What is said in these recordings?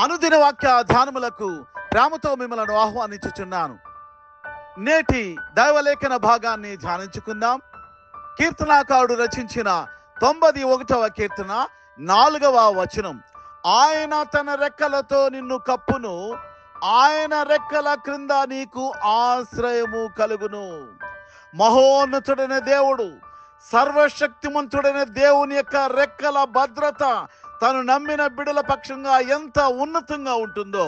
అనుదిన వాక్య ధ్యానములకు ప్రేమతో మిమ్మలను ఆహ్వానించుచున్నాను. నేటి దైవలేఖన భాగాన్ని ధ్యానించుకుందాం. కీర్తనాకారుడు రచించిన తొంభై ఒకటవ కీర్తన నాలుగవ వచనం. ఆయన తన రెక్కలతో నిన్ను కప్పును. ఆయన రెక్కల క్రింద నీకు ఆశ్రయము కలుగును. మహోన్నతుడైన దేవుడు సర్వశక్తిమంతుడైన దేవుని యొక్క రెక్కల భద్రత తను నమ్మిన బిడల పక్షంగా ఎంత ఉన్నతంగా ఉంటుందో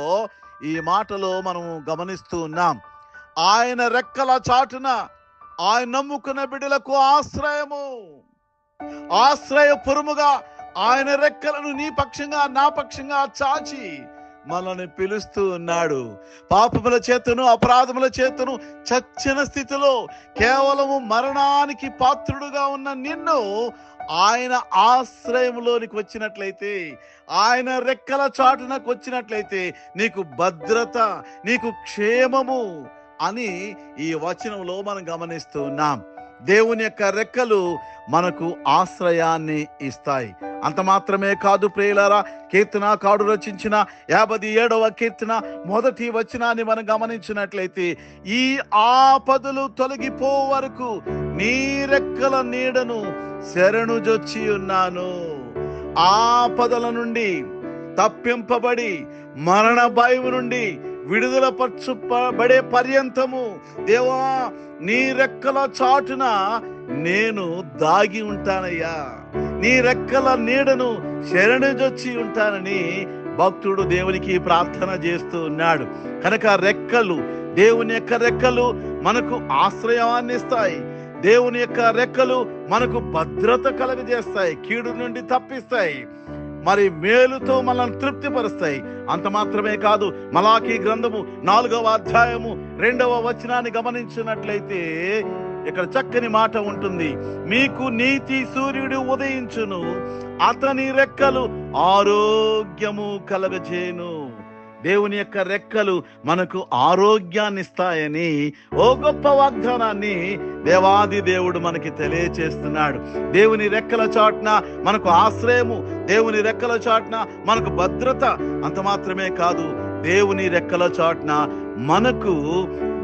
ఈ మాటలో మనము గమనిస్తూ ఉన్నాం. ఆయన రెక్కల చాటున ఆయన నమ్ముకున్న బిడలకు ఆశ్రయము. ఆశ్రయ పురుముగా ఆయన రెక్కలను నీ పక్షంగా నా పక్షంగా చాచి మనల్ని పిలుస్తూ ఉన్నాడు. పాపముల చేతను అపరాధముల చేతను చచ్చిన స్థితిలో కేవలము మరణానికి పాత్రుడుగా ఉన్న నిన్ను ఆయన ఆశ్రయంలోనికి వచ్చినట్లయితే ఆయన రెక్కల చాటునకు వచ్చినట్లయితే నీకు భద్రత నీకు క్షేమము అని ఈ వచనంలో మనం గమనిస్తూ ఉన్నాం. దేవుని యొక్క రెక్కలు మనకు ఆశ్రయాన్ని ఇస్తాయి. అంత మాత్రమే కాదు ప్రియులారా కీర్తనాకాడు రచించిన యాభై ఏడవ కీర్తన మొదటి వచనాన్ని మనం గమనించినట్లయితే ఈ ఆపదలు తొలగిపో వరకు నీ రెక్కల నీడను శరణుజొచ్చి ఉన్నాను. ఆపదల నుండి తప్పింపబడి మరణ భయం నుండి విడుదల పరచుపబడే పర్యంతము దేవా నీ రెక్కల చాటున నేను దాగి ఉంటానయ్యా. నీ రెక్కల నీడను శరణుజొచ్చి ఉంటానని భక్తుడు దేవునికి ప్రార్థన చేస్తూ ఉన్నాడు. కనుక రెక్కలు దేవుని యొక్క రెక్కలు మనకు ఆశ్రయాన్ని ఇస్తాయి. దేవుని యొక్క రెక్కలు మనకు భద్రత కలగజేస్తాయి కీడు నుండి తప్పిస్తాయి. మరి మేలుతో మనల్ని తృప్తిపరుస్తాయి. అంత మాత్రమే కాదు మలాఖీ గ్రంథము నాలుగవ అధ్యాయము రెండవ వచనాన్ని గమనించినట్లయితే ఇక్కడ చక్కని మాట ఉంటుంది. మీకు నీతి సూర్యుడు ఉదయించును. అతని రెక్కలు ఆరోగ్యము కలగజేను దేవుని యొక్క రెక్కలు మనకు ఆరోగ్యాన్ని ఇస్తాయని ఓ గొప్ప వాగ్దానాన్ని దేవాది దేవుడు మనకి తెలియచేస్తున్నాడు. దేవుని రెక్కల చాటున మనకు ఆశ్రయము దేవుని రెక్కల చాటున మనకు భద్రత అంత మాత్రమే కాదు. దేవుని రెక్కల చాటున మనకు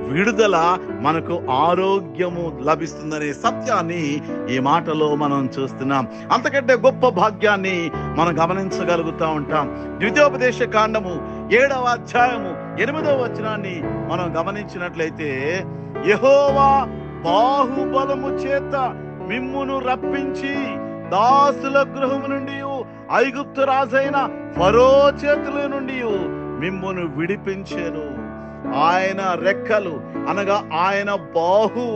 విడుదల మనకు ఆరోగ్యము లభిస్తుందనే సత్యాన్ని ఈ మాటలో మనం చూస్తున్నాం. అంతకంటే గొప్ప భాగ్యాన్ని మనం గమనించగలుగుతా ఉంటాం. ద్వితీయోపదేశ కాండము ఏడవ అధ్యాయము ఎనిమిదవ వచనాన్ని మనం గమనించినట్లయితే యహోవా బాహుబలము చేత మిమ్మును రప్పించి దాసుల గృహము నుండి ఐగుప్తు రాజైన ఫరో చేతుల నుండి మిమ్మును విడిపించేను. ఆయన రెక్కలు అనగా ఆయన బాహు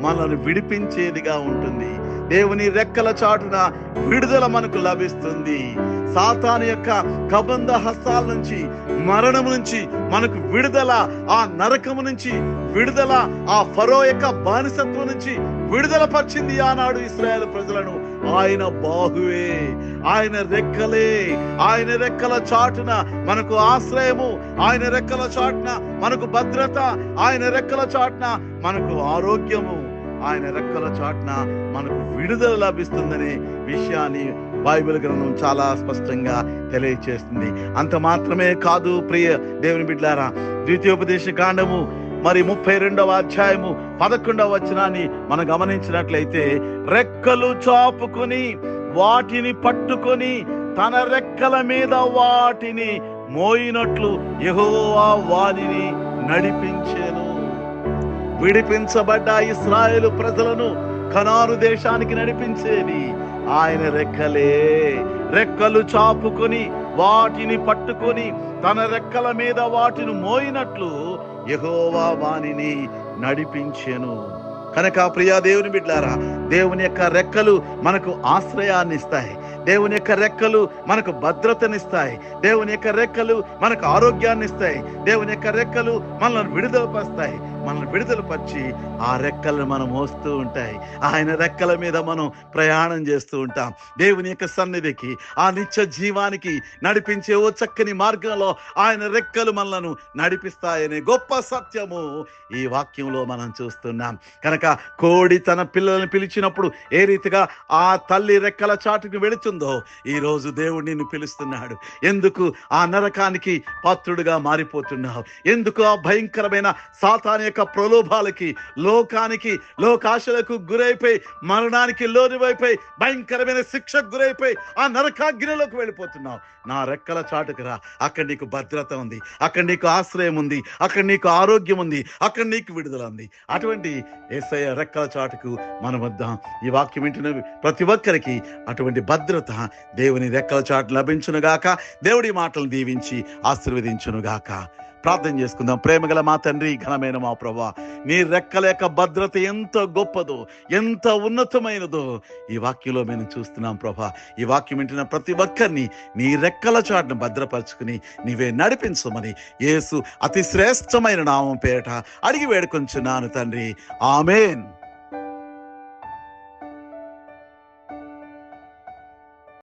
మనల్ని విడిపించేదిగా ఉంటుంది. దేవుని రెక్కల చాటున విడుదల మనకు లభిస్తుంది. సాతాను యొక్క కబంధ హస్తాల నుంచి మరణము నుంచి మనకు విడుదల ఆ నరకము నుంచి విడుదల ఆ ఫరో యొక్క బానిసత్వం నుంచి విడుదల పరిచింది ఆనాడు ఇస్రాయేల్ ప్రజలను. ఆయన బాహువే ఆయన రెక్కలే ఆయన రెక్కల చాటున మనకు ఆశ్రయము ఆయన రెక్కల చాటున మనకు భద్రత ఆయన రెక్కల చాటున మనకు ఆరోగ్యము ఆయన రెక్కల చాటున మనకు విడుదల లభిస్తుందనే విషయాన్ని బైబిల్ గ్రంథం చాలా స్పష్టంగా తెలియచేస్తుంది. అంత మాత్రమే కాదు ప్రియ దేవుని బిడ్డారా ద్వితీయోపదేశ కాండము మరి ముప్పై రెండవ అధ్యాయము పదకొండవ వచనాన్ని మనం గమనించినట్లయితే రెక్కలు చాపుకుని వాటిని పట్టుకొని తన రెక్కల మీద వాటిని మోయినట్లు యహోవా వాణిని నడిపించేను. విడిపించబడ్డ ఇస్రాయేలు ప్రజలను కనారు దేశానికి నడిపించేది ఆయన రెక్కలే. రెక్కలు చాపుకొని వాటిని పట్టుకొని తన రెక్కల మీద వాటిని మోయినట్లు యహోవా వాణిని నడిపించెను. కనుక ప్రియా దేవుని బిడ్డారా దేవుని యొక్క రెక్కలు మనకు ఆశ్రయాన్ని ఇస్తాయి దేవుని యొక్క రెక్కలు మనకు భద్రతనిస్తాయి. దేవుని యొక్క రెక్కలు మనకు ఆరోగ్యాన్ని ఇస్తాయి దేవుని యొక్క రెక్కలు మనల్ని విడుదలపరుస్తాయి మనల్ని విడుదలపరిచి ఆ రెక్కలను మనం మోస్తూ ఉంటాయి. ఆయన రెక్కల మీద మనం ప్రయాణం చేస్తూ ఉంటాం. దేవుని యొక్క సన్నిధికి ఆ నిత్య జీవానికి నడిపించే ఓ చక్కని మార్గంలో ఆయన రెక్కలు మనలను నడిపిస్తాయనే గొప్ప సత్యము ఈ వాక్యంలో మనం చూస్తున్నాం. కనుక కోడి తన పిల్లల్ని పిలిచినప్పుడు ఏ రీతిగా ఆ తల్లి రెక్కల చాటుకు వెళుతుందో ఈ రోజు దేవుడు నిన్ను పిలుస్తున్నాడు. ఎందుకు ఆ నరకానికి పాత్రుడుగా మారిపోతున్నావు? ఎందుకు ఆ భయంకరమైన సాతాన్ యొక్క ప్రలోభాలకి లోకానికి లోకాశలకు గురైపోయి మరణానికి లోనివైపోయి భయంకరమైన శిక్షకు గురైపోయి ఆ నరకాగ్నిలోకి వెళ్ళిపోతున్నావు. నా రెక్కల చాటుకు రా. అక్కడ నీకు భద్రత ఉంది. అక్కడ నీకు ఆశ్రయం ఉంది. అక్కడ నీకు ఆరోగ్యం ఉంది. అక్కడ నీకు విడుదల ఉంది. అటువంటి ఏసయ్య రెక్కల చాటుకు మనం వద్దాం ఈ వాక్యం వింటున్న ప్రతి ఒక్కరికి అటువంటి భద్రత దేవుని రెక్కల చాటు లభించునుగాక. దేవుడి మాటలు దీవించి ఆశీర్వదించునుగాక. ప్రార్థన చేసుకుందాం. ప్రేమగల మా తండ్రి ఘనమైన మా ప్రభా నీ రెక్కల యొక్క భద్రత ఎంత గొప్పదో ఎంత ఉన్నతమైనదో ఈ వాక్యంలో మేము చూస్తున్నాం ప్రభా. ఈ వాక్యం వింటున్న ప్రతి ఒక్కరిని నీ రెక్కల చాటును భద్రపరచుకుని నీవే నడిపించమని యేసు అతి శ్రేష్టమైన నామం పేరట అడిగి వేడుకొంచున్నాను తండ్రి. ఆమెన్.